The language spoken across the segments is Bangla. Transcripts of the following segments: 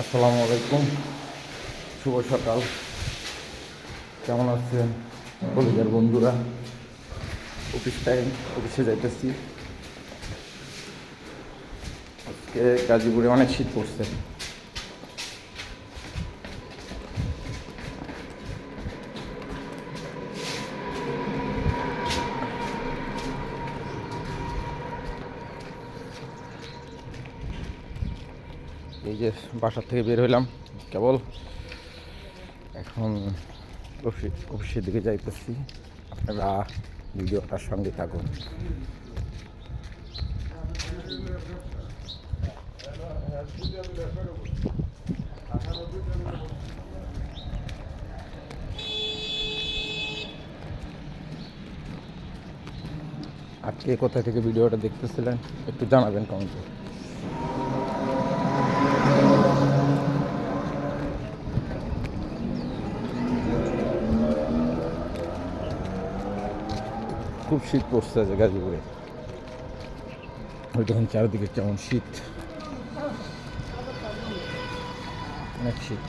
আসসালামু আলাইকুম। শুভ সকাল। কেমন আছেন কলেজের বন্ধুরা? অফিস টাইম অফিসে যাইতেছি। আজকে গাজীপুরে অনেক শীত পড়ছে। এই যে বাসার থেকে বের হইলাম, কেবল। এখন অফিস অফিসের দিকে যাইতেছি। আপনারা ভিডিওটার সঙ্গে থাকুন। আজকে কোথা থেকে ভিডিওটা দেখতেছিলেন, একটু জানাবেন কমেন্টে। খুব শীত পড়ছে আছে গাজীপুরে। ওই দেখুন চারিদিকে কেমন শীত। অনেক শীত।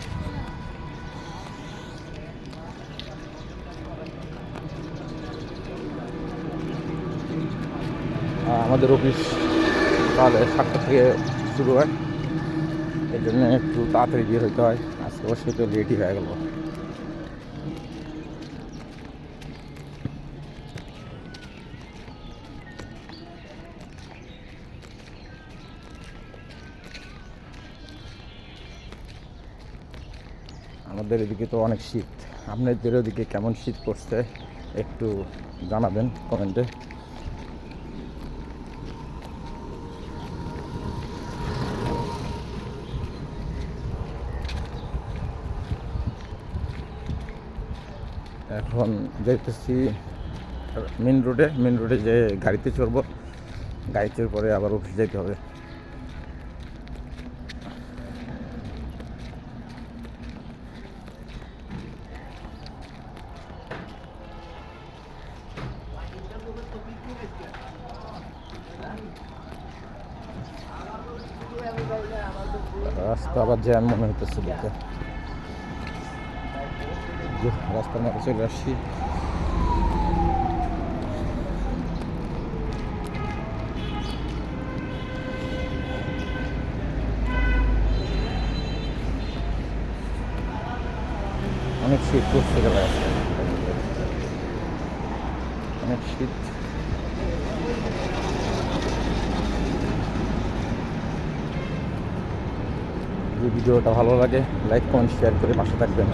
আর আমাদের অফিস তাহলে সাতটা থেকে শুরু হয়। এই জন্য একটু তাড়াতাড়ি বের হইতে হয়। আজকে অবশ্যই তো লেটই হয়ে গেল। আমাদের এদিকে তো অনেক শীত। আপনাদের ওদিকে কেমন শীত পড়ছে একটু জানাবেন কমেন্টে। এখন যাইতেছি মেন রোডে মেন রোডে যে গাড়িতে চড়বো। গাড়িতে পরে আবার অফিস যেতে হবে। রাস্তা আবার জ্যাম মনে হইতেছে রাস্তার মধ্যে চলে আসছি। অনেক শীত পড়ছে গেলে অনেক শীত। যদি ভিডিওটা ভালো লাগে লাইক কমেন্ট শেয়ার করে পাশে থাকবেন।